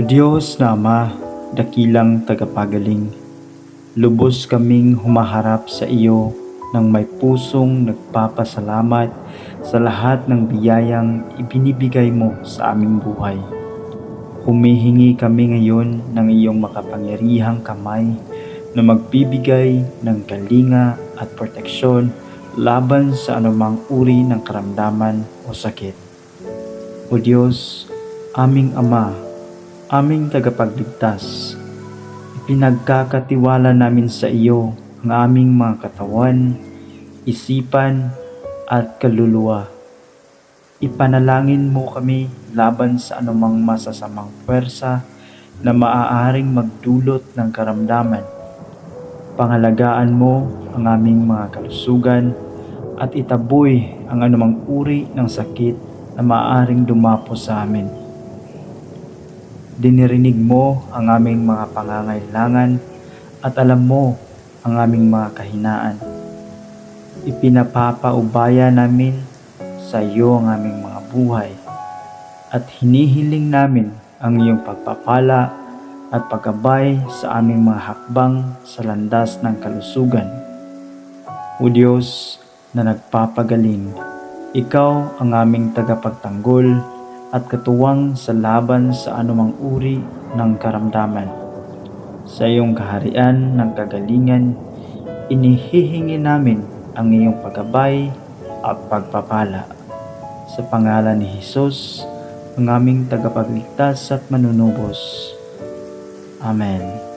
Diyos na Ama, dakilang tagapagaling, lubos kaming humaharap sa iyo ng may pusong nagpapasalamat sa lahat ng biyayang ibinibigay mo sa aming buhay. Humihingi kami ngayon ng iyong makapangyarihang kamay na magbibigay ng kalinga at proteksyon laban sa anumang uri ng karamdaman o sakit. O Diyos, aming Ama, aming tagapagligtas, ipinagkakatiwala namin sa iyo ang aming mga katawan, isipan at kaluluwa. Ipanalangin mo kami laban sa anumang masasamang puwersa na maaaring magdulot ng karamdaman. Pangalagaan mo ang aming mga kalusugan at itaboy ang anumang uri ng sakit na maaaring dumapo sa amin. Dinirinig mo ang aming mga pangangailangan at alam mo ang aming mga kahinaan. Ipinapapaubaya namin sa iyo ang aming mga buhay at hinihiling namin ang iyong pagpapala at paggabay sa aming mga hakbang sa landas ng kalusugan. O Diyos na nagpapagaling, Ikaw ang aming tagapagtanggol at katuwang sa laban sa anumang uri ng karamdaman. Sa iyong kaharian ng kagalingan, inihihingi namin ang iyong paggabay at pagpapala. Sa pangalan ni Jesus, ang aming tagapagligtas at manunubos. Amen.